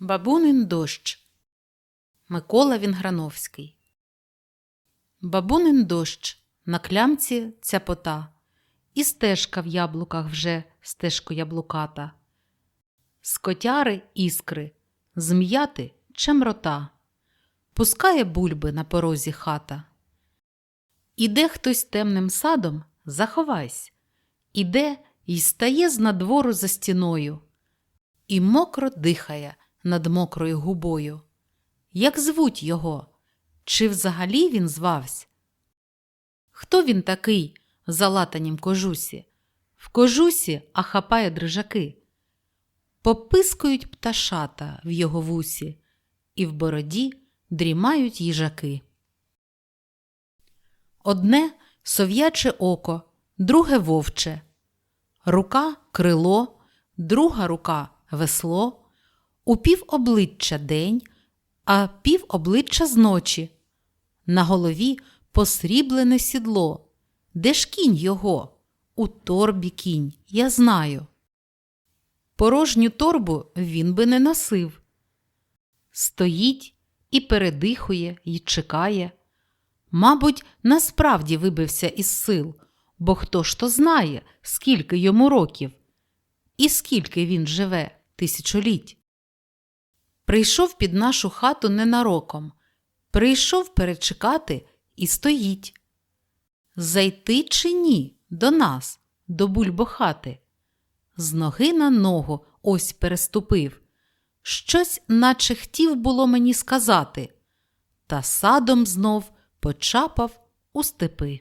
Бабунин дощ. Микола Вінграновський. Бабунин дощ. На клямці цяпота, І стежка в яблуках вже стежку яблуката. З котяри іскри, зм'яти чемрота, Пускає бульби на порозі хата. Іде хтось темним садом, заховайсь, Іде й стає з надвору за стіною, І мокро дихає над мокрою губою. Як звуть його? Чи взагалі він звавсь? Хто він такий в залатанім кожусі? В кожусі а хапає дрижаки. Попискують пташата в його вусі, і в бороді дрімають їжаки. Одне сов'яче око, друге вовче, рука крило, друга рука весло, у пів обличчя день, а пів обличчя зночі. На голові посріблене сідло. Де ж кінь його? У торбі кінь, я знаю. Порожню торбу він би не носив. Стоїть і передихує, і чекає. Мабуть, насправді вибився із сил, бо хто ж то знає, скільки йому років, і скільки він живе тисячоліть. Прийшов під нашу хату ненароком, прийшов перечекати і стоїть. Зайти чи ні до нас, до бульбохати? З ноги на ногу ось переступив. Щось, наче хотів було мені сказати, та садом знов почапав у степи.